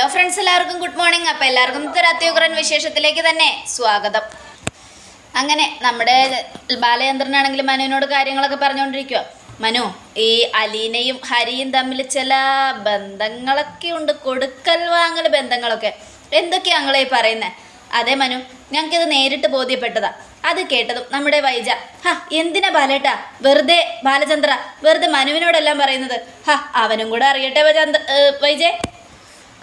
Hello friends എല്ലാവർക്കും good morning അപ്പോൾ എല്ലാവർക്കും ഒരു അത്യുഗ്രൻ വിശേഷത്തിലേക്ക് തന്നെ സ്വാഗതം. അങ്ങനെ നമ്മുടെ ബാലചന്ദ്രനാണെങ്കിലും മനുവിനോട് കാര്യങ്ങളൊക്കെ പറഞ്ഞുകൊണ്ടിരിക്കുക മനു ഈ അലീനയും ഹരിയും തമ്മിൽ ചില ബന്ധങ്ങളൊക്കെ ഉണ്ട് കൊടുക്കൽ വാങ്ങൽ ബന്ധങ്ങളൊക്കെ. എന്തൊക്കെയാ ഞങ്ങളെ പറയുന്നത് അതെ മനു ഞങ്ങൾക്കിത് നേരിട്ട് ബോധ്യപ്പെട്ടതാ. അത് കേട്ടതും നമ്മുടെ വൈജ. ഹാ എന്തിനാ ബാലേട്ടാ? വെറുതെ ബാലചന്ദ്ര വെറുതെ മനുവിനോടെല്ലാം പറയുന്നത്? ഹ അവനും കൂടെ അറിയട്ടെ വചന്ദ്- വൈജേ.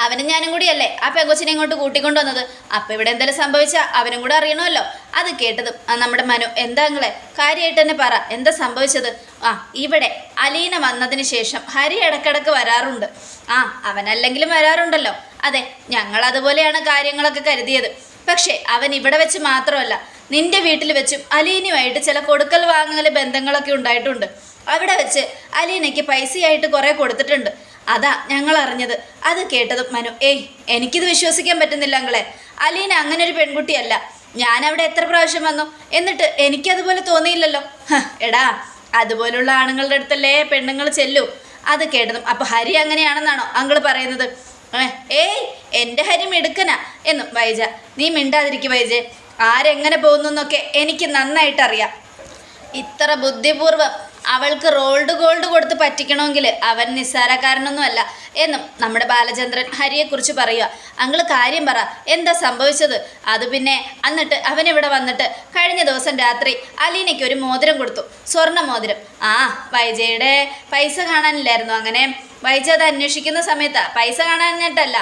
അവനും ഞാനും കൂടിയല്ലേ? ആ പെങ്കൊച്ചിനെ ഇങ്ങോട്ട് കൂട്ടിക്കൊണ്ടു വന്നത്. അപ്പം ഇവിടെ എന്തെങ്കിലും സംഭവിച്ചാൽ അവനും കൂടെ അറിയണമല്ലോ. അത് കേട്ടതും ആ നമ്മുടെ മനു എന്താങ്ങളെ കാര്യമായിട്ട് തന്നെ പറ. എന്താ സംഭവിച്ചത്? ആ ഇവിടെ അലീന വന്നതിന് ശേഷം ഹരി ഇടക്കിടക്ക് വരാറുണ്ട്. ആ അവനല്ലെങ്കിലും വരാറുണ്ടല്ലോ. അതെ ഞങ്ങൾ അതുപോലെയാണ് കാര്യങ്ങളൊക്കെ കരുതിയത്. പക്ഷേ അവൻ ഇവിടെ വെച്ച് മാത്രമല്ല നിന്റെ വീട്ടിൽ വെച്ചും അലീനയുമായിട്ട് ചില കൊടുക്കൽ വാങ്ങൽ ബന്ധങ്ങളൊക്കെ ഉണ്ടായിട്ടുണ്ട്. അവിടെ വെച്ച് അലീനയ്ക്ക് പൈസയായിട്ട് കുറേ കൊടുത്തിട്ടുണ്ട്. അതാ ഞങ്ങൾ അറിഞ്ഞത് അത് കേട്ടതും മനു ഏയ് എനിക്കിത് വിശ്വസിക്കാൻ പറ്റുന്നില്ല അങ്ങളെ അലീന അങ്ങനെ ഒരു പെൺകുട്ടിയല്ല. ഞാനവിടെ എത്ര പ്രാവശ്യം വന്നു? എന്നിട്ട് എനിക്കതുപോലെ തോന്നിയില്ലല്ലോ. എടാ അതുപോലുള്ള ആണുങ്ങളുടെ അടുത്തല്ലേ പെണ്ണുങ്ങൾ ചെല്ലൂ. അത് കേട്ടതും അപ്പൊ ഹരി അങ്ങനെയാണെന്നാണോ അങ്ങൾ പറയുന്നത്? ഏയ് എന്റെ ഹരി മിടുക്കനാ. എന്നും വൈജ നീ മിണ്ടാതിരിക്കും വൈജെ. ആരെങ്ങനെ പോകുന്നു എന്നൊക്കെ എനിക്ക് നന്നായിട്ട് അറിയാം ഇത്ര ബുദ്ധിപൂർവം അവൾക്ക് റോൾഡ് ഗോൾഡ് കൊടുത്ത് പറ്റിക്കണമെങ്കിൽ അവൻ നിസ്സാരക്കാരനൊന്നുമല്ല എന്നും നമ്മുടെ ബാലചന്ദ്രൻ ഹരിയെക്കുറിച്ച് പറയുക. അങ്ങൾ കാര്യം പറ എന്താ സംഭവിച്ചത്? അത് പിന്നെ എന്നിട്ട് അവനിവിടെ വന്നിട്ട് കഴിഞ്ഞ ദിവസം രാത്രി അലീനയ്ക്ക് ഒരു മോതിരം കൊടുത്തു. സ്വർണ മോതിരം. ആ വൈജയുടെ പൈസ കാണാനില്ലായിരുന്നു അങ്ങനെ. വൈജ അത് അന്വേഷിക്കുന്ന സമയത്താണ് പൈസ കാണാഞ്ഞിട്ടല്ല.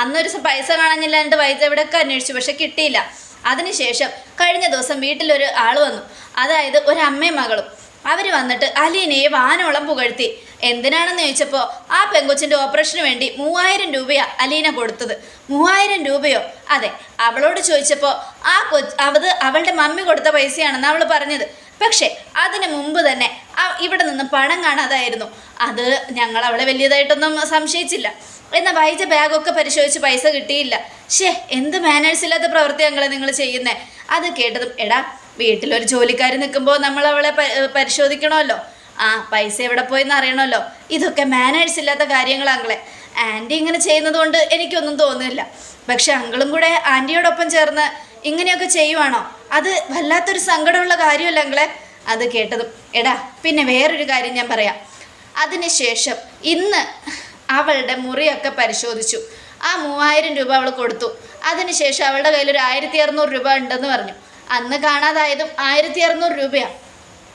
അന്നൊരു പൈസ കാണാനില്ലാണ്ട് വൈജ ഇവിടെയൊക്കെ അന്വേഷിച്ചു പക്ഷെ കിട്ടിയില്ല. അതിനുശേഷം കഴിഞ്ഞ ദിവസം വീട്ടിലൊരു ആൾ വന്നു. അതായത് ഒരു അമ്മയും മകളും. അവർ വന്നിട്ട് അലീനയെ വാനോളം പുകഴ്ത്തി. എന്തിനാണെന്ന് ചോദിച്ചപ്പോൾ ആ പെങ്കൊച്ചിന്റെ ഓപ്പറേഷന് വേണ്ടി മൂവായിരം രൂപയാണ് അലീന കൊടുത്തത്. മൂവായിരം രൂപയോ? അതെ അവളോട് ചോദിച്ചപ്പോൾ ആ കൊച്ച് അത് അവളുടെ മമ്മി കൊടുത്ത പൈസയാണെന്ന് അവൾ പറഞ്ഞത്. പക്ഷേ അതിന് മുമ്പ് തന്നെ ഇവിടെ നിന്ന് പണം കാണാതായിരുന്നു. അത് ഞങ്ങൾ അവളെ വലിയതായിട്ടൊന്നും സംശയിച്ചില്ല. എന്നാൽ വൈദ്യ ബാഗൊക്കെ പരിശോധിച്ച് പൈസ കിട്ടിയില്ല. ഷേ എന്ത് മാനേഴ്സ് ഇല്ലാത്ത പ്രവൃത്തി ഞങ്ങളെ നിങ്ങൾ ചെയ്യുന്നേ? അത് കേട്ടതും എടാ വീട്ടിലൊരു ജോലിക്കാരി നിൽക്കുമ്പോൾ നമ്മൾ അവളെ പരിശോധിക്കണമല്ലോ. ആ പൈസ എവിടെ പോയെന്ന് അറിയണമല്ലോ. ഇതൊക്കെ മാനേഴ്സ് ഇല്ലാത്ത കാര്യങ്ങളാങ്ങളെ ആന്റി ഇങ്ങനെ ചെയ്യുന്നത് കൊണ്ട് എനിക്കൊന്നും തോന്നുന്നില്ല. പക്ഷെ അങ്കിളും കൂടെ ആന്റിയോടൊപ്പം ചേർന്ന് ഇങ്ങനെയൊക്കെ ചെയ്യുവാണോ? അത് വല്ലാത്തൊരു സങ്കടമുള്ള കാര്യമല്ല അങ്കളെ. അത് കേട്ടതും എടാ പിന്നെ വേറൊരു കാര്യം ഞാൻ പറയാം. അതിനുശേഷം ഇന്ന് അവളുടെ മുറിയൊക്കെ പരിശോധിച്ചു. ആ മൂവായിരം രൂപ അവൾ കൊടുത്തു. അതിനുശേഷം അവളുടെ കയ്യിൽ ഒരു ആയിരത്തി അറുന്നൂറ് രൂപ ഉണ്ടെന്ന് പറഞ്ഞു. അന്ന് കാണാതായതും ആയിരത്തി അറുന്നൂറ് രൂപയാണ്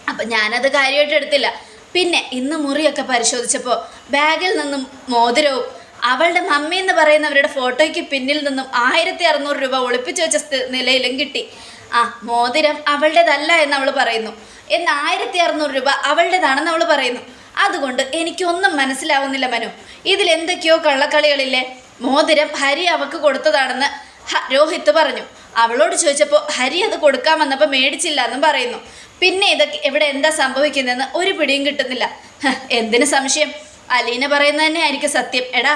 അപ്പം ഞാനത് കാര്യമായിട്ട് എടുത്തില്ല. പിന്നെ ഇന്ന് മുറിയൊക്കെ പരിശോധിച്ചപ്പോൾ ബാഗിൽ നിന്നും മോതിരവും അവളുടെ മമ്മി എന്ന് പറയുന്നവരുടെ ഫോട്ടോയ്ക്ക് പിന്നിൽ നിന്നും ആയിരത്തി അറുന്നൂറ് രൂപ ഒളിപ്പിച്ചു വെച്ച നിലയിലും കിട്ടി. ആ മോതിരം അവളുടേതല്ല എന്ന് അവൾ പറയുന്നു. എന്ന് ആയിരത്തി അറുന്നൂറ് രൂപ അവളുടേതാണെന്ന് അവൾ പറയുന്നു. അതുകൊണ്ട് എനിക്കൊന്നും മനസ്സിലാവുന്നില്ല മനു. ഇതിൽ എന്തൊക്കെയോ കള്ളക്കളികളില്ലേ? മോതിരം ഹരി അവക്ക് കൊടുത്തതാണെന്ന് രോഹിത് രോഹിത്ത് പറഞ്ഞു. അവളോട് ചോദിച്ചപ്പോൾ ഹരി അത് കൊടുക്കാൻ വന്നപ്പോൾ മേടിച്ചില്ല എന്നും പറയുന്നു. പിന്നെ ഇതൊക്കെ ഇവിടെ എന്താ സംഭവിക്കുന്നതെന്ന് ഒരു പിടിയും കിട്ടുന്നില്ല. എന്തിന് സംശയം? അലീന പറയുന്നത് തന്നെ ആയിരിക്കും സത്യം. എടാ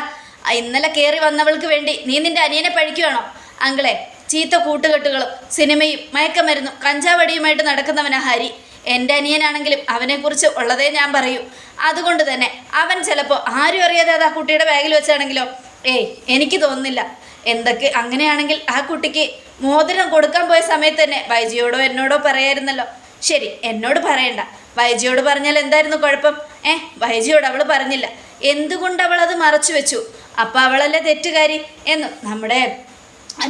ഇന്നലെ കയറി വന്നവൾക്ക് വേണ്ടി നീ നിന്റെ അനിയനെ പഴിക്കുവാണോ? അങ്കിളെ ചീത്ത കൂട്ടുകെട്ടുകളും സിനിമയും മയക്കമരുന്നും കഞ്ചാവടിയുമായിട്ട് നടക്കുന്നവനാ ഹരി. എന്റെ അനിയനാണെങ്കിലും അവനെക്കുറിച്ച് ഉള്ളതേ ഞാൻ പറയൂ. അതുകൊണ്ട് തന്നെ അവൻ ചിലപ്പോൾ ആരും അറിയാതെ അത് ആ കുട്ടിയുടെ ബാഗിൽ വെച്ചാണെങ്കിലോ? ഏയ് എനിക്ക് തോന്നുന്നില്ല. എന്തൊക്കെ അങ്ങനെയാണെങ്കിൽ ആ കുട്ടിക്ക് മോതിരം കൊടുക്കാൻ പോയ സമയത്ത് തന്നെ വൈജിയോടോ എന്നോടോ പറയായിരുന്നല്ലോ. ശരി എന്നോട് പറയണ്ട. വൈജിയോട് പറഞ്ഞാൽ എന്തായിരുന്നു കുഴപ്പം? ഏ വൈജിയോട് അവൾ പറഞ്ഞില്ല. എന്തുകൊണ്ട് അവൾ അത് മറച്ചു വെച്ചു? അപ്പം അവളല്ലേ തെറ്റുകാരി? എന്നും നമ്മുടെ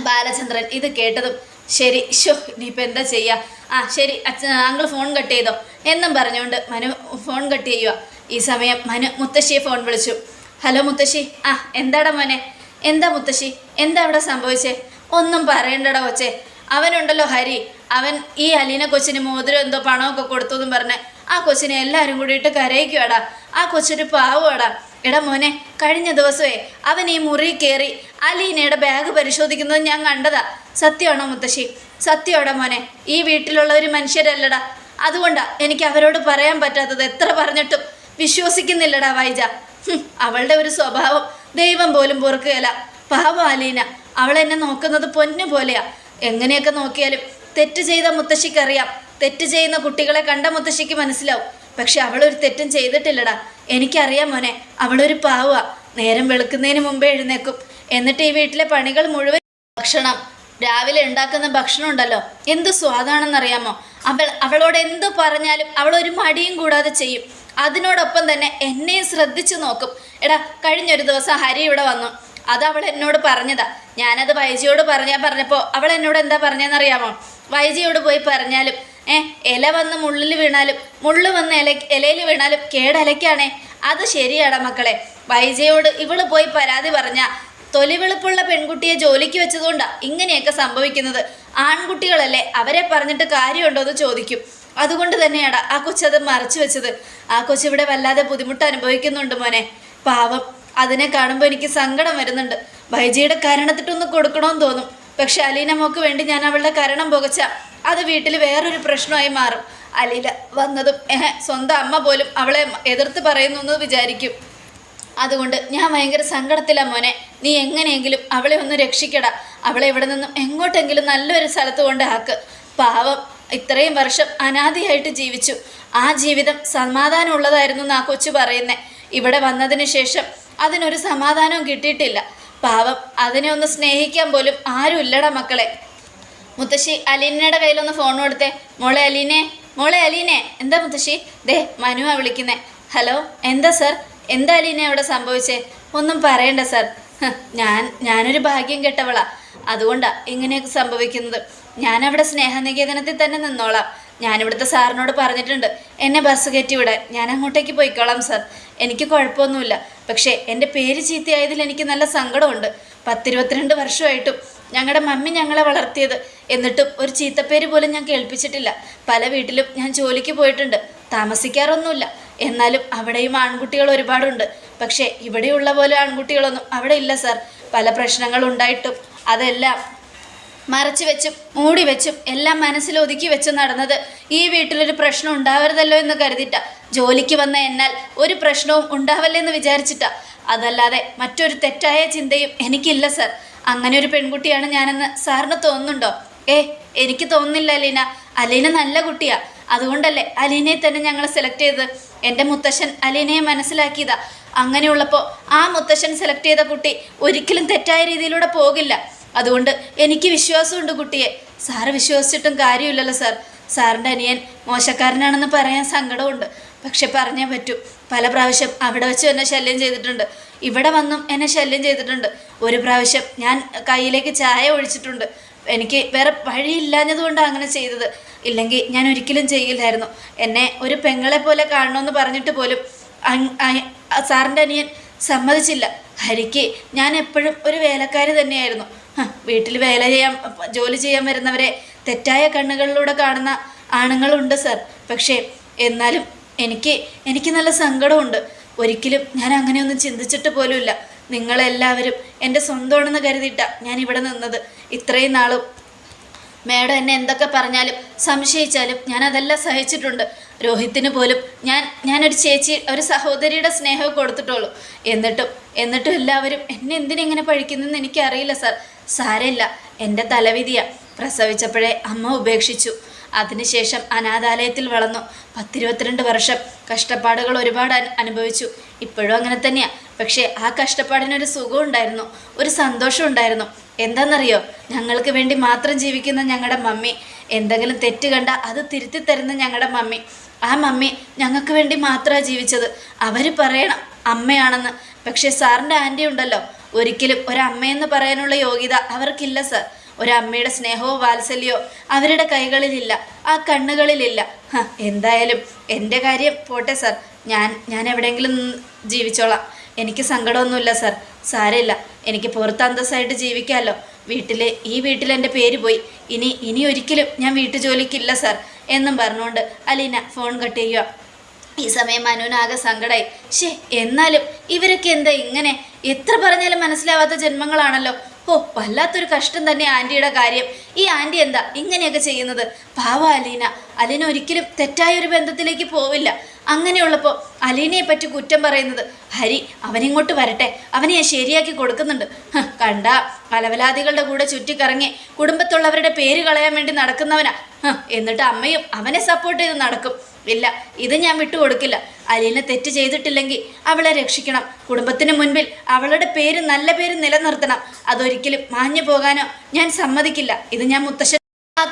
ബാലചന്ദ്രൻ ഇത് കേട്ടതും ശരി ഷോ ഇനിയിപ്പോൾ എന്താ ചെയ്യുക ആ ശരി അച്ഛൻ അങ്കിൾ ഫോൺ കട്ട് ചെയ്തോ. എന്നും പറഞ്ഞുകൊണ്ട് മനു ഫോൺ കട്ട് ചെയ്യുക ഈ സമയം മനു മുത്തശ്ശിയെ ഫോൺ വിളിച്ചു. ഹലോ മുത്തശ്ശി. ആ എന്താടാ മോനെ? എന്താ മുത്തശ്ശി? എന്താ അവിടെ സംഭവിച്ചേ? ഒന്നും പറയണ്ടടാ കൊച്ചേ. അവനുണ്ടല്ലോ ഹരി. അവൻ ഈ അലീന കൊച്ചിന് മോതിരം എന്തോ പണമൊക്കെ കൊടുത്തു എന്നും പറഞ്ഞ് ആ കൊച്ചിനെ എല്ലാവരും കൂടിയിട്ട് കരയിക്കുവാടാ. ആ കൊച്ചൊരു പാവുവാടാ. എടാ മോനെ കഴിഞ്ഞ ദിവസമേ അവൻ ഈ മുറി കയറി അലീനയുടെ ബാഗ് പരിശോധിക്കുന്നത് ഞാൻ കണ്ടതാ. സത്യമാണോ മുത്തശ്ശി? സത്യമാടാ മോനെ ഈ വീട്ടിലുള്ള ഒരു മനുഷ്യരല്ലടാ. അതുകൊണ്ടാ എനിക്ക് അവരോട് പറയാൻ പറ്റാത്തത് എത്ര പറഞ്ഞിട്ടും വിശ്വസിക്കുന്നില്ലടാ വൈജ. അവളുടെ ഒരു സ്വഭാവം ദൈവം പോലും പൊറുക്കുകയല്ല. പാവം അലീന. അവൾ എന്നെ നോക്കുന്നത് പൊന്നു പോലെയാ. എങ്ങനെയൊക്കെ നോക്കിയാലും തെറ്റ് ചെയ്ത മുത്തശ്ശിക്കറിയാം തെറ്റ് ചെയ്യുന്ന കുട്ടികളെ കണ്ട മുത്തശ്ശിക്ക് മനസ്സിലാവും. പക്ഷെ അവളൊരു തെറ്റും ചെയ്തിട്ടില്ലടാ. എനിക്കറിയാം മോനെ അവളൊരു പാവ നേരം വെളുക്കുന്നതിന് മുമ്പേ എഴുന്നേക്കും. എന്നിട്ട് ഈ വീട്ടിലെ പണികൾ മുഴുവൻ ഭക്ഷണം. രാവിലെ ഉണ്ടാക്കുന്ന ഭക്ഷണം ഉണ്ടല്ലോ. എന്ത് സ്വാദാണെന്നറിയാമോ? അവൾ അവളോട് എന്ത് പറഞ്ഞാലും അവൾ ഒരു മടിയും കൂടാതെ ചെയ്യും. അതിനോടൊപ്പം തന്നെ എന്നെയും ശ്രദ്ധിച്ചു നോക്കും. എടാ കഴിഞ്ഞൊരു ദിവസം ഹരി ഇവിടെ വന്നു. അത് അവൾ എന്നോട് പറഞ്ഞതാ. ഞാനത് വൈജിയോട് പറഞ്ഞാൽ പറഞ്ഞപ്പോൾ അവൾ എന്നോട് എന്താ പറഞ്ഞതെന്നറിയാമോ വൈജിയോട് പോയി പറഞ്ഞാലും ഏ ഇല വന്ന് മുള്ളിൽ വീണാലും മുള്ളു വന്ന് ഇല ഇലയിൽ വീണാലും കേടലയ്ക്കാണേ. അത് ശരിയാടാ മക്കളെ. വൈജയോട് ഇവൾ പോയി പരാതി പറഞ്ഞ തൊലിവെളുപ്പുള്ള പെൺകുട്ടിയെ ജോലിക്ക് വെച്ചതുകൊണ്ടാണ് ഇങ്ങനെയൊക്കെ സംഭവിക്കുന്നത്. ആൺകുട്ടികളല്ലേ അവരെ പറഞ്ഞിട്ട് കാര്യമുണ്ടോ എന്ന് ചോദിക്കും. അതുകൊണ്ട് തന്നെയാണ് ആ കൊച്ചത് മറച്ചു വെച്ചത്. ആ കൊച്ചിവിടെ വല്ലാതെ ബുദ്ധിമുട്ട് അനുഭവിക്കുന്നുണ്ട് മോനെ. പാവം. അതിനെ കാണുമ്പോൾ എനിക്ക് സങ്കടം വരുന്നുണ്ട്. ബൈജിയുടെ കരണത്തിട്ടൊന്ന് കൊടുക്കണമെന്ന് തോന്നും. പക്ഷെ അലീന മോക്ക് വേണ്ടി ഞാൻ അവളുടെ കരണം പുകച്ച അത് വീട്ടിൽ വേറൊരു പ്രശ്നമായി മാറും. അലീല വന്നതും സ്വന്തം അമ്മ പോലും അവളെ എതിർത്ത് പറയുന്നു എന്ന് വിചാരിക്കും. അതുകൊണ്ട് ഞാൻ ഭയങ്കര സങ്കടത്തിലാണ് മോനെ. നീ എങ്ങനെയെങ്കിലും അവളെ ഒന്ന് രക്ഷിക്കടാ. അവളെ ഇവിടെ നിന്നും എങ്ങോട്ടെങ്കിലും നല്ലൊരു സ്ഥലത്ത് കൊണ്ട് ആക്ക് പാവം ഇത്രയും വർഷം അനാദിയായിട്ട് ജീവിച്ചു. ആ ജീവിതം സമാധാനമുള്ളതായിരുന്നു എന്നാ കൊച്ചു പറയുന്നേ. ഇവിടെ വന്നതിന് ശേഷം അതിനൊരു സമാധാനവും കിട്ടിയിട്ടില്ല. പാവം അതിനെ ഒന്ന് സ്നേഹിക്കാൻ പോലും ആരും ഇല്ലടാ മക്കളെ. മുത്തശ്ശി അലീനയുടെ കയ്യിലൊന്ന് ഫോൺ കൊടുത്തേ. മോളെ അലീനെ മോളെ അലീനെ. എന്താ മുത്തശ്ശി? ദേ മനുവാ വിളിക്കുന്നേ. ഹലോ എന്താ സർ? എന്താ അലീനെ അവിടെ സംഭവിച്ചേ? ഒന്നും പറയണ്ട സർ. ഞാൻ ഞാനൊരു ഭാഗ്യം കെട്ടവളാ. അതുകൊണ്ടാ ഇങ്ങനെയൊക്കെ സംഭവിക്കുന്നത്. ഞാനവിടെ സ്നേഹനികേതനത്തിൽ തന്നെ നിന്നോളാം. ഞാനിവിടുത്തെ സാറിനോട് പറഞ്ഞിട്ടുണ്ട്. എന്നെ ബസ് കയറ്റി വിടാൻ. ഞാൻ അങ്ങോട്ടേക്ക് പോയിക്കോളാം സർ. എനിക്ക് കുഴപ്പമൊന്നുമില്ല. പക്ഷേ എന്റെ പേര് ചീത്തയായതിൽ എനിക്ക് നല്ല സങ്കടമുണ്ട്. പത്തിരുപത്തിരണ്ട് വർഷമായിട്ടും ഞങ്ങളുടെ മമ്മി ഞങ്ങളെ വളർത്തിയത്. എന്നിട്ടും ഒരു ചീത്തപ്പേര് പോലും ഞാൻ കേൾപ്പിച്ചിട്ടില്ല. പല വീട്ടിലും ഞാൻ ജോലിക്ക് പോയിട്ടുണ്ട്. താമസിക്കാറൊന്നുമില്ല. എന്നാലും അവിടെയും ആൺകുട്ടികൾ ഒരുപാടുണ്ട്. പക്ഷേ ഇവിടെയുള്ള പോലെ ആൺകുട്ടികളൊന്നും അവിടെ ഇല്ല സാർ. പല പ്രശ്നങ്ങളുണ്ടായിട്ടും അതെല്ലാം മറച്ചു വെച്ചും മൂടി വെച്ചും എല്ലാം മനസ്സിൽ ഒതുക്കി വെച്ച് നടന്നത് ഈ വീട്ടിലൊരു പ്രശ്നം ഉണ്ടാവരുതല്ലോ എന്ന് കരുതിയിട്ട. ജോലിക്ക് വന്ന എന്നാൽ ഒരു പ്രശ്നവും ഉണ്ടാവല്ലെന്ന് വിചാരിച്ചിട്ടാ. അതല്ലാതെ മറ്റൊരു തെറ്റായ ചിന്തയും എനിക്കില്ല സർ. അങ്ങനെ ഒരു പെൺകുട്ടിയാണ് ഞാനെന്ന് സാറിന് തോന്നുന്നുണ്ടോ? ഏ എനിക്ക് തോന്നുന്നില്ല അലീന. അലീന നല്ല കുട്ടിയാ. അതുകൊണ്ടല്ലേ അലീനയെ തന്നെ ഞങ്ങൾ സെലക്ട് ചെയ്തത്. എന്റെ മുത്തശ്ശൻ അലീനയെ മനസ്സിലാക്കിയതാ. അങ്ങനെയുള്ളപ്പോൾ ആ മുത്തശ്ശൻ സെലക്ട് ചെയ്ത കുട്ടി ഒരിക്കലും തെറ്റായ രീതിയിലൂടെ പോകില്ല. അതുകൊണ്ട് എനിക്ക് വിശ്വാസമുണ്ട് കുട്ടിയെ. സാറ് വിശ്വസിച്ചിട്ടും കാര്യമില്ലല്ലോ സാർ. സാറിന്റെ അനിയൻ മോശക്കാരനാണെന്ന് പറയാൻ സങ്കടമുണ്ട്. പക്ഷെ പറഞ്ഞേ പറ്റൂ. പല പ്രാവശ്യം അവിടെ വെച്ച് എന്നെ ശല്യം ചെയ്തിട്ടുണ്ട്. ഇവിടെ വന്നും എന്നെ ശല്യം ചെയ്തിട്ടുണ്ട്. ഒരു പ്രാവശ്യം ഞാൻ കയ്യിലേക്ക് ചായ ഒഴിച്ചിട്ടുണ്ട്. എനിക്ക് വേറെ വഴിയില്ലാഞ്ഞതുകൊണ്ടാണ് അങ്ങനെ ചെയ്തത്. ഇല്ലെങ്കിൽ ഞാൻ ഒരിക്കലും ചെയ്യില്ലായിരുന്നു. എന്നെ ഒരു പെങ്ങളെ പോലെ കാണണമെന്ന് പറഞ്ഞിട്ട് പോലും സാറിന്റെ അനിയൻ സമ്മതിച്ചില്ല. ഹരിക്ക് ഞാൻ എപ്പോഴും ഒരു വേലക്കാരി തന്നെയായിരുന്നു. വീട്ടിൽ വേല ചെയ്യാൻ ജോലി ചെയ്യാൻ വരുന്നവരെ തെറ്റായ കണ്ണുകളിലൂടെ കാണുന്ന ആണുങ്ങളുണ്ട് സർ. പക്ഷേ എന്നാലും എനിക്ക് എനിക്ക് നല്ല സങ്കടമുണ്ട്. ഒരിക്കലും ഞാൻ അങ്ങനെയൊന്നും ചിന്തിച്ചിട്ട് പോലുമില്ല. നിങ്ങളെല്ലാവരും എന്റെ സ്വന്തമാണെന്ന് കരുതിയിട്ടാണ് ഞാൻ ഇവിടെ നിന്നത്. ഇത്രയും നാളും മേഡം എന്നെ എന്തൊക്കെ പറഞ്ഞാലും സംശയിച്ചാലും ഞാൻ അതെല്ലാം സഹിച്ചിട്ടുണ്ട്. രോഹിത്തിന് പോലും ഞാൻ ഞാനൊരു ചേച്ചി ഒരു സഹോദരിയുടെ സ്നേഹം കൊടുത്തിട്ടുള്ളൂ. എന്നിട്ടും എന്നിട്ടും എല്ലാവരും എന്നെ എന്തിനെങ്ങനെ പഴിക്കുന്നെന്ന് എനിക്കറിയില്ല സാർ. സാരമില്ല. എന്റെ തലവിധിയാണ് പ്രസവിച്ചപ്പോഴേ അമ്മ ഉപേക്ഷിച്ചു. അതിനുശേഷം അനാഥാലയത്തിൽ വളർന്നു. പത്തിരുപത്തിരണ്ട് വർഷം കഷ്ടപ്പാടുകൾ ഒരുപാട് അനുഭവിച്ചു. ഇപ്പോഴും അങ്ങനെ തന്നെയാ. പക്ഷേ ആ കഷ്ടപ്പാടിനൊരു സുഖം ഉണ്ടായിരുന്നു. ഒരു സന്തോഷം ഉണ്ടായിരുന്നു. എന്താണെന്നറിയോ ഞങ്ങൾക്ക് വേണ്ടി മാത്രം ജീവിക്കുന്ന ഞങ്ങളുടെ മമ്മി. എന്തെങ്കിലും തെറ്റ് കണ്ട അത് തിരുത്തി തരുന്ന ഞങ്ങളുടെ മമ്മി. ആ മമ്മി ഞങ്ങൾക്ക് വേണ്ടി മാത്രമാണ് ജീവിച്ചത്. അവർ പറയണം അമ്മയാണെന്ന്. പക്ഷേ സാറിന്റെ ആന്റി ഉണ്ടല്ലോ. ഒരിക്കലും ഒരമ്മയെന്ന് പറയാനുള്ള യോഗ്യത അവർക്കില്ല സർ. ഒരമ്മയുടെ സ്നേഹമോ വാത്സല്യമോ അവരുടെ കൈകളിലില്ല ആ കണ്ണുകളിലില്ല. എന്തായാലും എന്റെ കാര്യം പോട്ടെ സർ. ഞാൻ ഞാൻ എവിടെയെങ്കിലും ജീവിച്ചോളാം. എനിക്ക് സങ്കടമൊന്നുമില്ല സർ. സാരമില്ല. എനിക്ക് പുറത്ത് അന്തസ്സായിട്ട് ജീവിക്കാമല്ലോ. വീട്ടിൽ ഈ വീട്ടിൽ എന്റെ പേര് പോയി. ഇനി ഇനി ഒരിക്കലും ഞാൻ വീട്ടു ജോലിക്കില്ല സർ എന്നും പറഞ്ഞുകൊണ്ട് അലീന ഫോൺ കട്ട് ചെയ്യുക. ഈ സമയം മനുവിനാകെ സങ്കടമായി ഷേ എന്നാലും ഇവരൊക്കെ എന്താ ഇങ്ങനെ? എത്ര പറഞ്ഞാലും മനസ്സിലാവാത്ത ജന്മങ്ങളാണല്ലോ. ഓ വല്ലാത്തൊരു കഷ്ടം തന്നെ ആന്റിയുടെ കാര്യം. ഈ ആന്റി എന്താ ഇങ്ങനെയൊക്കെ ചെയ്യുന്നത്? പാവ അലീന. അലീന ഒരിക്കലും തെറ്റായ ഒരു ബന്ധത്തിലേക്ക് പോവില്ല. അങ്ങനെയുള്ളപ്പോൾ അലീനയെ പറ്റി കുറ്റം പറയുന്നത് ഹരി അവനിങ്ങോട്ട് വരട്ടെ. അവനെ ഞാൻ ശരിയാക്കി കൊടുക്കുന്നുണ്ട്. കണ്ട അലവലാദികളുടെ കൂടെ ചുറ്റിക്കറങ്ങി കുടുംബത്തുള്ളവരുടെ പേര് കളയാൻ വേണ്ടി നടക്കുന്നവനാ. എന്നിട്ട് അമ്മയും അവനെ സപ്പോർട്ട് ചെയ്ത് നടക്കും. ഇല്ല ഇത് ഞാൻ വിട്ടുകൊടുക്കില്ല. അലീന തെറ്റ് ചെയ്തിട്ടില്ലെങ്കിൽ അവളെ രക്ഷിക്കണം. കുടുംബത്തിന് മുൻപിൽ അവളുടെ പേര് നല്ല പേര് നിലനിർത്തണം. അതൊരിക്കലും മാഞ്ഞു പോകാനോ ഞാൻ സമ്മതിക്കില്ല. ഇത് ഞാൻ മുത്തശ്ശൻ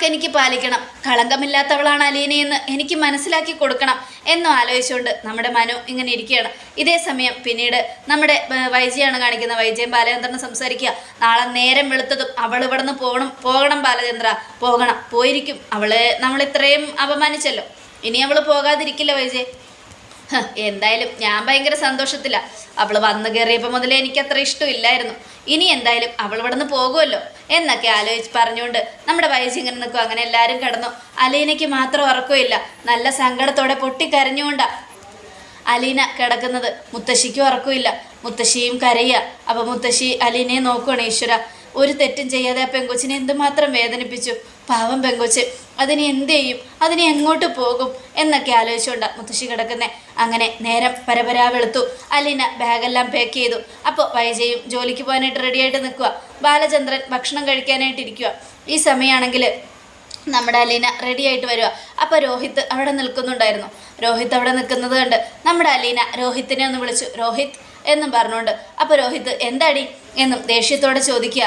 എനിക്ക് പാലിക്കണം. കളങ്കമില്ലാത്തവളാണ് അലീനയെന്ന് എനിക്ക് മനസ്സിലാക്കി കൊടുക്കണം എന്നും ആലോചിച്ചുകൊണ്ട് നമ്മുടെ മനു ഇങ്ങനെ ഇരിക്കുകയാണ്. ഇതേ സമയം പിന്നീട് നമ്മുടെ വൈജയാണ് കാണിക്കുന്നത് വൈജയും ബാലചന്ദ്രനെ സംസാരിക്കുക. നാളെ നേരം വെളുത്തതും അവൾ ഇവിടെ നിന്ന് പോകണം പോകണം ബാലചന്ദ്ര. പോകണം. പോയിരിക്കും. അവൾ നമ്മൾ ഇത്രയും അപമാനിച്ചല്ലോ. ഇനി അവൾ പോകാതിരിക്കില്ല വൈജെ. എന്തായാലും ഞാൻ ഭയങ്കര സന്തോഷത്തില്ല അവൾ വന്നു കയറിയപ്പോൾ മുതലേ എനിക്ക് അത്ര ഇഷ്ടമില്ലായിരുന്നു. ഇനി എന്തായാലും അവൾ ഇവിടെ നിന്ന് പോകുമല്ലോ എന്നൊക്കെ ആലോചിച്ച് പറഞ്ഞുകൊണ്ട് നമ്മുടെ വയസ്സ് ഇങ്ങനെ നിൽക്കും. അങ്ങനെ എല്ലാവരും കിടന്നു. അലീനയ്ക്ക് മാത്രം ഉറക്കമില്ല. നല്ല സങ്കടത്തോടെ പൊട്ടിക്കരഞ്ഞുകൊണ്ടാ. അലീന കിടക്കുന്നത് മുത്തശ്ശിക്കും ഉറക്കമില്ല. മുത്തശ്ശിയും കരയുക അപ്പോൾ മുത്തശ്ശി അലീനയെ നോക്കുകയാണ് ഈശ്വര. ഒരു തെറ്റും ചെയ്യാതെ ആ പെങ്കൊച്ചിനെ എന്തുമാത്രം വേദനിപ്പിച്ചു? പാവം പെങ്കൊച്ച് അതിനെ എന്ത് ചെയ്യും? അതിനെ എങ്ങോട്ട് പോകും? എന്നൊക്കെ ആലോചിച്ചുകൊണ്ട് മുത്തശ്ശി കിടക്കുന്നേ. അങ്ങനെ നേരം പരപരാ വെളുത്തു. അലീന ബാഗെല്ലാം പാക്ക് ചെയ്തു. അപ്പോൾ വൈജയും ജോലിക്ക് പോകാനായിട്ട് റെഡിയായിട്ട് നിൽക്കുക ബാലചന്ദ്രൻ ഭക്ഷണം കഴിക്കാനായിട്ട് ഇരിക്കുക ഈ സമയമാണെങ്കിൽ നമ്മുടെ അലീന റെഡി ആയിട്ട് വരിക അപ്പോൾ രോഹിത്ത് അവിടെ നിൽക്കുന്നുണ്ടായിരുന്നു. രോഹിത്ത് അവിടെ നിൽക്കുന്നത് കണ്ട് നമ്മുടെ അലീന രോഹിത്തിനെ ഒന്ന് വിളിച്ചു. രോഹിത് എന്നും പറഞ്ഞുകൊണ്ട് അപ്പോൾ രോഹിത്ത് എന്താടി? എന്നും ദേഷ്യത്തോടെ ചോദിക്കുക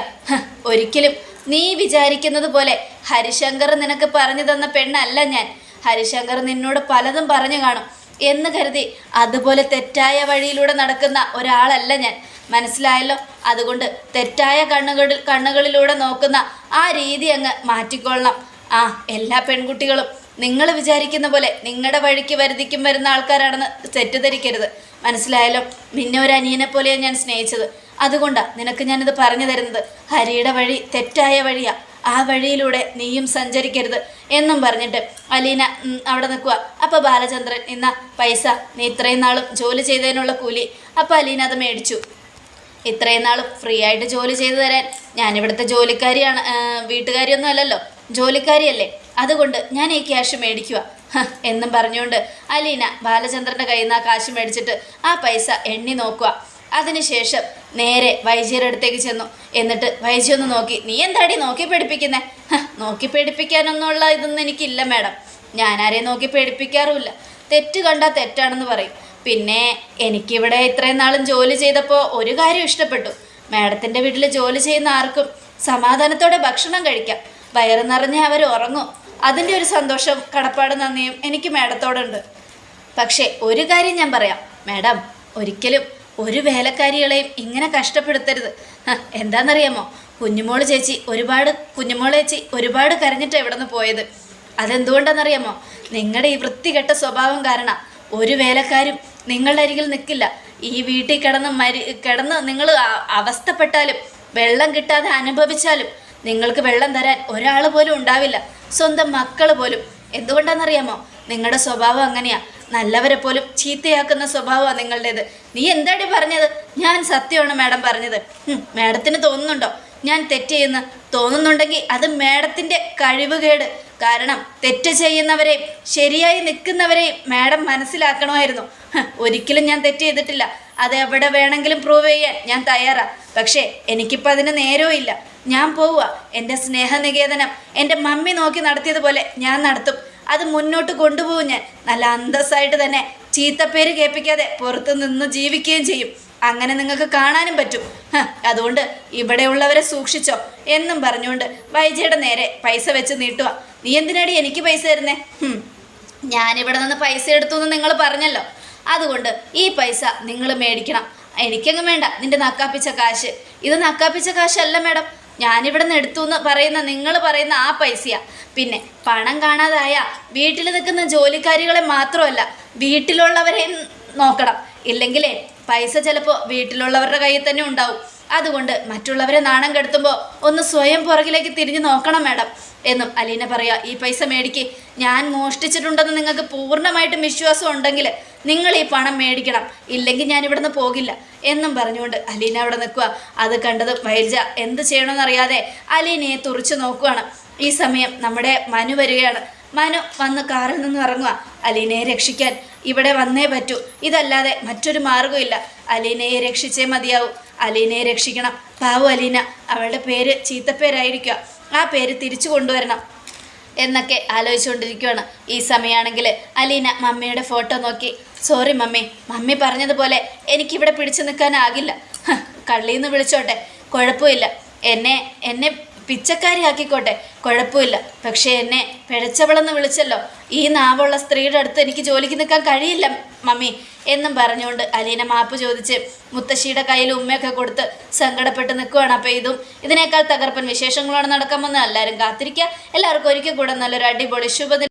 ഒരിക്കലും നീ വിചാരിക്കുന്നത് പോലെ ഹരിശങ്കർ നിനക്ക് പറഞ്ഞു തന്ന പെണ്ണല്ല ഞാൻ. ഹരിശങ്കർ നിന്നോട് പലതും പറഞ്ഞു കാണും. എന്ന് കരുതി അതുപോലെ തെറ്റായ വഴിയിലൂടെ നടക്കുന്ന ഒരാളല്ല ഞാൻ. മനസ്സിലായല്ലോ? അതുകൊണ്ട് തെറ്റായ കണ്ണുകളിൽ കണ്ണുകളിലൂടെ നോക്കുന്ന ആ രീതി അങ്ങ് മാറ്റിക്കൊള്ളണം. ആ എല്ലാ പെൺകുട്ടികളും നിങ്ങൾ വിചാരിക്കുന്ന പോലെ നിങ്ങളുടെ വഴിക്ക് വരുതിക്കും വരുന്ന ആൾക്കാരാണെന്ന് തെറ്റിദ്ധരിക്കരുത്. മനസ്സിലായല്ലോ? നിന്നെ ഒരു അനിയനെ പോലെയാണ് ഞാൻ സ്നേഹിച്ചത്. അതുകൊണ്ടാണ് നിനക്ക് ഞാനിത് പറഞ്ഞു തരുന്നത്. ഹരിയുടെ വഴി തെറ്റായ വഴിയാ. ആ വഴിയിലൂടെ നീയും സഞ്ചരിക്കരുത് എന്നും പറഞ്ഞിട്ട് അലീന അവിടെ നിൽക്കുക അപ്പോൾ ബാലചന്ദ്രൻ ഇന്ന പൈസ. നീ ഇത്രയും നാളും ജോലി ചെയ്തതിനുള്ള കൂലി. അപ്പോൾ അലീന അത് മേടിച്ചു. ഇത്രയും നാളും ഫ്രീ ആയിട്ട് ജോലി ചെയ്തു തരാൻ. ഞാനിവിടുത്തെ ജോലിക്കാരിയാണ് വീട്ടുകാരിയൊന്നും അല്ലല്ലോ. ജോലിക്കാരിയല്ലേ. അതുകൊണ്ട് ഞാൻ ഈ ക്യാഷ് മേടിക്കുക എന്നും പറഞ്ഞുകൊണ്ട് അലീന ബാലചന്ദ്രന്റെ കയ്യിൽ നിന്ന് ആ കാശ് മേടിച്ചിട്ട് ആ പൈസ എണ്ണി നോക്കുക അതിനുശേഷം നേരെ വൈജിയുടെ അടുത്തേക്ക് ചെന്നു. എന്നിട്ട് വൈജി ഒന്ന് നോക്കി നീ എന്താടി നോക്കി പേടിപ്പിക്കുന്നേ? നോക്കി പേടിപ്പിക്കാനൊന്നുള്ള ഇതൊന്നും എനിക്കില്ല മാഡം. ഞാനാരെയും നോക്കി പേടിപ്പിക്കാറുമില്ല. തെറ്റ് കണ്ടാൽ തെറ്റാണെന്ന് പറയും. പിന്നെ എനിക്കിവിടെ ഇത്രയും നാളും ജോലി ചെയ്തപ്പോൾ ഒരു കാര്യം ഇഷ്ടപ്പെട്ടു. മാഡത്തിന്റെ വീട്ടിൽ ജോലി ചെയ്യുന്ന ആർക്കും സമാധാനത്തോടെ ഭക്ഷണം കഴിക്കാം. വയറ് നിറഞ്ഞ് അവർ ഉറങ്ങും. അതിന്റെ ഒരു സന്തോഷം കടപ്പാട് നന്ദിയും എനിക്ക് മാഡത്തോടുണ്ട്. പക്ഷേ ഒരു കാര്യം ഞാൻ പറയാം. മാഡം ഒരിക്കലും ഒരു വേലക്കാരികളെയും ഇങ്ങനെ കഷ്ടപ്പെടുത്തരുത്. എന്താണെന്നറിയാമോ കുഞ്ഞുമോൾ ചേച്ചി ഒരുപാട് കുഞ്ഞുമോൾ ചേച്ചി ഒരുപാട് കരഞ്ഞിട്ടാണ് ഇവിടെ നിന്ന് പോയത്. അതെന്തുകൊണ്ടാണെന്നറിയാമോ നിങ്ങളുടെ ഈ വൃത്തികെട്ട സ്വഭാവം കാരണം ഒരു വേലക്കാരും നിങ്ങളുടെ അരികിൽ നിൽക്കില്ല ഈ വീട്ടിൽ കിടന്ന് മരി കിടന്ന് നിങ്ങൾ അവസ്ഥപ്പെട്ടാലും വെള്ളം കിട്ടാതെ അനുഭവിച്ചാലും നിങ്ങൾക്ക് വെള്ളം തരാൻ ഒരാൾ പോലും ഉണ്ടാവില്ല. സ്വന്തം മക്കൾ പോലും. എന്തുകൊണ്ടാണെന്നറിയാമോ നിങ്ങളുടെ സ്വഭാവം അങ്ങനെയാ. നല്ലവരെ പോലും ചീത്തയാക്കുന്ന സ്വഭാവമാണ് നിങ്ങളുടേത്. നീ എന്താടി പറഞ്ഞത്? ഞാൻ സത്യമാണ് മാഡം പറഞ്ഞത്. മാഡത്തിന് തോന്നുന്നുണ്ടോ? ഞാൻ തെറ്റ് ചെയ്യുന്ന. തോന്നുന്നുണ്ടെങ്കിൽ അത് മാഡത്തിന്റെ കഴിവുകേട്. കാരണം തെറ്റ് ചെയ്യുന്നവരെയും ശരിയായി നിൽക്കുന്നവരെയും മാഡം മനസ്സിലാക്കണമായിരുന്നു. ഒരിക്കലും ഞാൻ തെറ്റ് ചെയ്തിട്ടില്ല. അത് എവിടെ വേണമെങ്കിലും പ്രൂവ് ചെയ്യാൻ ഞാൻ തയ്യാറാ. പക്ഷേ എനിക്കിപ്പോൾ അതിന് നേരവും ഇല്ല. ഞാൻ പോവുക എന്റെ സ്നേഹനികേതനം എന്റെ മമ്മി നോക്കി നടത്തിയതുപോലെ ഞാൻ നടത്തും. അത് മുന്നോട്ട് കൊണ്ടുപോകും ഞാൻ. നല്ല അന്തസ്സായിട്ട് തന്നെ ചീത്തപ്പേര് കേൾപ്പിക്കാതെ പുറത്ത് നിന്ന് ജീവിക്കുകയും ചെയ്യും. അങ്ങനെ നിങ്ങൾക്ക് കാണാനും പറ്റും. അതുകൊണ്ട് ഇവിടെയുള്ളവരെ സൂക്ഷിച്ചോ. എന്നും പറഞ്ഞുകൊണ്ട് വൈജയുടെ നേരെ പൈസ വെച്ച് നീട്ടുക നീ എന്തിനാടി എനിക്ക് പൈസ തരുന്നേ? ഞാനിവിടെ നിന്ന് പൈസ എടുത്തു എന്ന് നിങ്ങൾ പറഞ്ഞല്ലോ. അതുകൊണ്ട് ഈ പൈസ നിങ്ങൾ മേടിക്കണം. എനിക്കങ്ങ് വേണ്ട. നിന്റെ നക്കാപ്പിച്ച കാശ്. ഇത് നക്കാപ്പിച്ച കാശല്ല മാഡം. ഞാനിവിടെ നിന്ന് എടുത്തു എന്ന് പറയുന്ന നിങ്ങൾ പറയുന്ന ആ പൈസയാ. പിന്നെ പണം കാണാതായ വീട്ടിൽ നിൽക്കുന്ന ജോലിക്കാരികളെ മാത്രമല്ല വീട്ടിലുള്ളവരെയും നോക്കണം. ഇല്ലെങ്കിലേ പൈസ ചിലപ്പോൾ വീട്ടിലുള്ളവരുടെ കയ്യിൽ തന്നെ ഉണ്ടാവും. അതുകൊണ്ട് മറ്റുള്ളവരെ നാണം കെടുത്തുമ്പോൾ ഒന്ന് സ്വയം പുറകിലേക്ക് തിരിഞ്ഞു നോക്കണം മാഡം. എന്നും അലീന പറയാ ഈ പൈസ മേടിക്ക്. ഞാൻ മോഷ്ടിച്ചിട്ടുണ്ടെന്ന് നിങ്ങൾക്ക് പൂർണമായിട്ടും വിശ്വാസം ഉണ്ടെങ്കിൽ നിങ്ങൾ ഈ പണം മേടിക്കണം. ഇല്ലെങ്കിൽ ഞാൻ ഇവിടുന്ന് പോകില്ല. എന്നും പറഞ്ഞുകൊണ്ട് അലീന അവിടെ നിൽക്കുക അത് കണ്ടത് വൈൽജ എന്ത് ചെയ്യണമെന്നറിയാതെ അലീനയെ തുറച്ചു നോക്കുകയാണ് ഈ സമയം നമ്മുടെ മനു വരികയാണ്. മനു വന്ന് കാറിൽ നിന്ന് ഇറങ്ങുക അലീനയെ രക്ഷിക്കാൻ ഇവിടെ വന്നേ പറ്റൂ. ഇതല്ലാതെ മറ്റൊരു മാർഗമില്ല അലീനയെ രക്ഷിച്ചേ മതിയാവൂ. അലീനയെ രക്ഷിക്കണം. പാവു അലീന അവളുടെ പേര് ചീത്തപ്പേരായിരിക്കുക. ആ പേര് തിരിച്ചു കൊണ്ടുവരണം എന്നൊക്കെ ആലോചിച്ചുകൊണ്ടിരിക്കുകയാണ് ഈ സമയമാണെങ്കിൽ അലീന മമ്മിയുടെ ഫോട്ടോ നോക്കി. സോറി മമ്മി മമ്മി പറഞ്ഞതുപോലെ എനിക്കിവിടെ പിടിച്ചു നിൽക്കാനാകില്ല. കള്ളിയിൽ നിന്ന് വിളിച്ചോട്ടെ. കുഴപ്പമില്ല. എന്നെ എന്നെ പിച്ചക്കാരിയാക്കിക്കോട്ടെ. കുഴപ്പമില്ല. പക്ഷേ എന്നെ പിഴച്ചവളെന്ന് വിളിച്ചല്ലോ. ഈ നാവുള്ള സ്ത്രീയുടെ അടുത്ത് എനിക്ക് ജോലിക്ക് നിൽക്കാൻ കഴിയില്ല മമ്മി എന്നും പറഞ്ഞുകൊണ്ട് അലീന മാപ്പ് ചോദിച്ച് മുത്തശ്ശിയുടെ കയ്യിൽ ഉമ്മയൊക്കെ കൊടുത്ത് സങ്കടപ്പെട്ട് നിൽക്കുകയാണ് അപ്പോൾ ഇതും ഇതിനേക്കാൾ തകർപ്പൻ വിശേഷങ്ങളാണ് നടക്കാമെന്ന് എല്ലാവരും കാത്തിരിക്കുക. എല്ലാവർക്കും ഒരിക്കൽ കൂടെ നല്ലൊരു അടിപൊളി ശുഭദിനം.